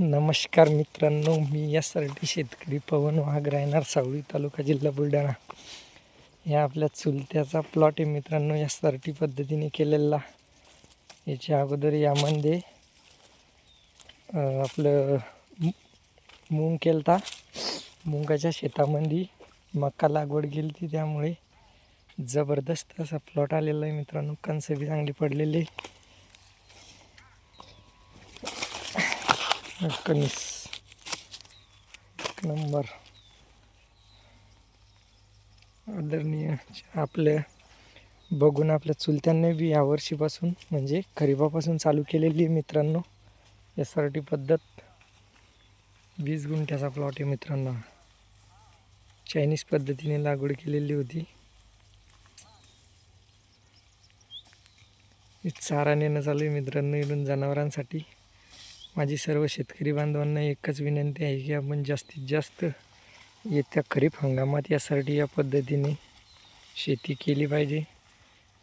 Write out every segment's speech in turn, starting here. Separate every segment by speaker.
Speaker 1: नमस्कार मित्रांनो मी S R T शेतकरी पवन वाघ राहणार सावळी तालुका जिल्हा बुलढाणा. या आपल्या चुलत्याचा प्लॉट आहे मित्रांनो एस आर टी पद्धतीने केलेला. याच्या अगोदर यामध्ये आपलं मु- मूग केलता. मुगाच्या शेतामध्ये मका लागवड केली ती त्यामुळे जबरदस्त असा प्लॉट आलेला आहे मित्रांनो. कणसं बी चांगली पडलेली कणीस एक नंबर. आदरणीय आपल्या बघून आपल्या चुलत्यांनी बी यावर्षीपासून म्हणजे खरीपापासून चालू केलेली आहे मित्रांनो एस आर टी पद्धत. वीस गुंठ्याचा प्लॉट आहे मित्रांनो. चायनीज पद्धतीने लागवड केलेली होती. चारा नेणं चालू आहे मित्रांनो इकडून जनावरांसाठी. माझी सर्व शेतकरी बांधवांना एकच विनंती आहे की आपण जास्तीत जास्त येत्या खरीप हंगामात यासाठी या पद्धतीने शेती केली पाहिजे.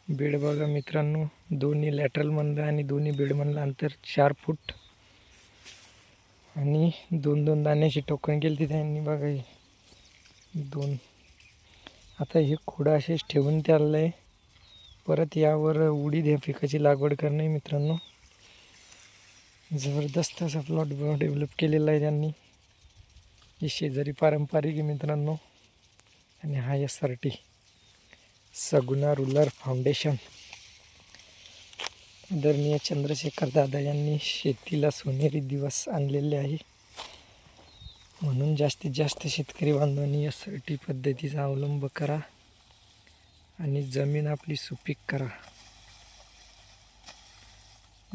Speaker 1: बेड बघा मित्रांनो दोन्ही लॅटरलमधलं आणि दोन्ही बेडमधलं अंतर चार फूट. आणि दोन दोन दाण्याची टोकन केली ती त्यांनी बघा दोन. आता हे खोडं असेच ठेवून त्याला आहे परत यावर उडीद या पिकाची लागवड करणे मित्रांनो. जबरदस्त असा प्लॉट डेव्हलप केलेला आहे त्यांनी. हे शेजारी पारंपरिक आहे मित्रांनो. आणि हा S R T Saguna rural foundation आदरणीय चंद्रशेखर दादा यांनी शेतीला सोनेरी दिवस आणलेले आहे. म्हणून जास्तीत जास्त शेतकरी बांधवांनी एस आर टी पद्धतीचा अवलंब करा. आणि जमीन आपली सुपीक करा.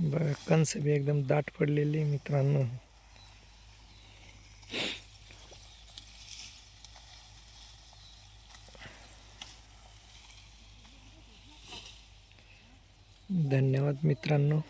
Speaker 1: बघा कंस बी एकदम दाट पडलेली मित्रांनो. धन्यवाद मित्रांनो.